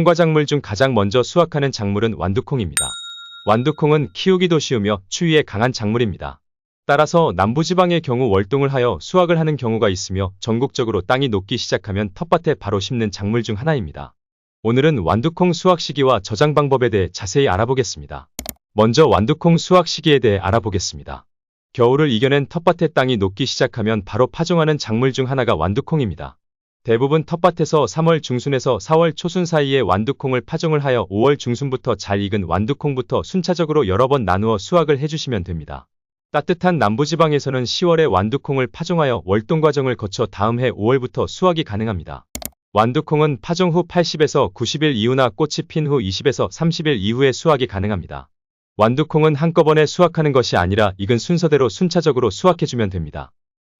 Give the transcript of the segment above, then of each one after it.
콩과 작물 중 가장 먼저 수확하는 작물은 완두콩입니다. 완두콩은 키우기도 쉬우며 추위에 강한 작물입니다. 따라서 남부지방의 경우 월동을 하여 수확을 하는 경우가 있으며 전국적으로 땅이 녹기 시작하면 텃밭에 바로 심는 작물 중 하나입니다. 오늘은 완두콩 수확 시기와 저장 방법에 대해 자세히 알아보겠습니다. 먼저 완두콩 수확 시기에 대해 알아보겠습니다. 겨울을 이겨낸 텃밭의 땅이 녹기 시작하면 바로 파종하는 작물 중 하나가 완두콩입니다. 대부분 텃밭에서 3월 중순에서 4월 초순 사이에 완두콩을 파종을 하여 5월 중순부터 잘 익은 완두콩부터 순차적으로 여러 번 나누어 수확을 해주시면 됩니다. 따뜻한 남부지방에서는 10월에 완두콩을 파종하여 월동 과정을 거쳐 다음 해 5월부터 수확이 가능합니다. 완두콩은 파종 후 80에서 90일 이후나 꽃이 핀 후 20에서 30일 이후에 수확이 가능합니다. 완두콩은 한꺼번에 수확하는 것이 아니라 익은 순서대로 순차적으로 수확해주면 됩니다.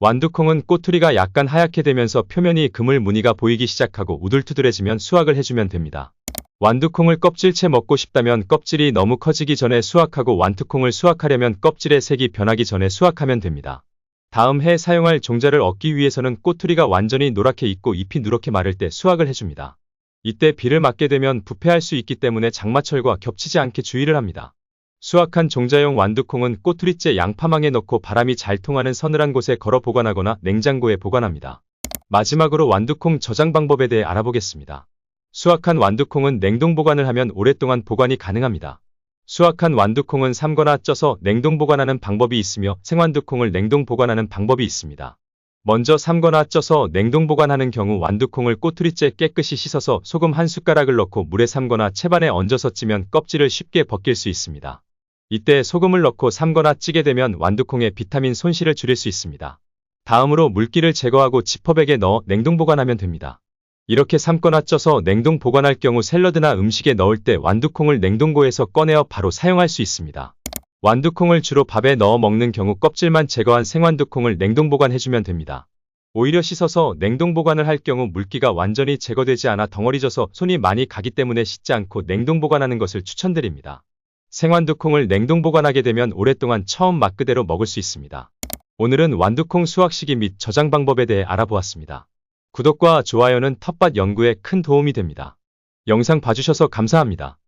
완두콩은 꼬투리가 약간 하얗게 되면서 표면이 그물 무늬가 보이기 시작하고 우둘투둘해지면 수확을 해주면 됩니다. 완두콩을 껍질채 먹고 싶다면 껍질이 너무 커지기 전에 수확하고 완두콩을 수확하려면 껍질의 색이 변하기 전에 수확하면 됩니다. 다음 해 사용할 종자를 얻기 위해서는 꼬투리가 완전히 노랗게 익고 잎이 누렇게 마를 때 수확을 해줍니다. 이때 비를 맞게 되면 부패할 수 있기 때문에 장마철과 겹치지 않게 주의를 합니다. 수확한 종자용 완두콩은 꼬투리째 양파망에 넣고 바람이 잘 통하는 서늘한 곳에 걸어 보관하거나 냉장고에 보관합니다. 마지막으로 완두콩 저장 방법에 대해 알아보겠습니다. 수확한 완두콩은 냉동 보관을 하면 오랫동안 보관이 가능합니다. 수확한 완두콩은 삶거나 쪄서 냉동 보관하는 방법이 있으며 생완두콩을 냉동 보관하는 방법이 있습니다. 먼저 삶거나 쪄서 냉동 보관하는 경우 완두콩을 꼬투리째 깨끗이 씻어서 소금 한 숟가락을 넣고 물에 삶거나 채반에 얹어서 찌면 껍질을 쉽게 벗길 수 있습니다. 이때 소금을 넣고 삶거나 찌게 되면 완두콩의 비타민 손실을 줄일 수 있습니다. 다음으로 물기를 제거하고 지퍼백에 넣어 냉동 보관하면 됩니다. 이렇게 삶거나 쪄서 냉동 보관할 경우 샐러드나 음식에 넣을 때 완두콩을 냉동고에서 꺼내어 바로 사용할 수 있습니다. 완두콩을 주로 밥에 넣어 먹는 경우 껍질만 제거한 생완두콩을 냉동 보관해주면 됩니다. 오히려 씻어서 냉동 보관을 할 경우 물기가 완전히 제거되지 않아 덩어리져서 손이 많이 가기 때문에 씻지 않고 냉동 보관하는 것을 추천드립니다. 생완두콩을 냉동 보관하게 되면 오랫동안 처음 맛 그대로 먹을 수 있습니다. 오늘은 완두콩 수확 시기 및 저장 방법에 대해 알아보았습니다. 구독과 좋아요는 텃밭 연구에 큰 도움이 됩니다. 영상 봐주셔서 감사합니다.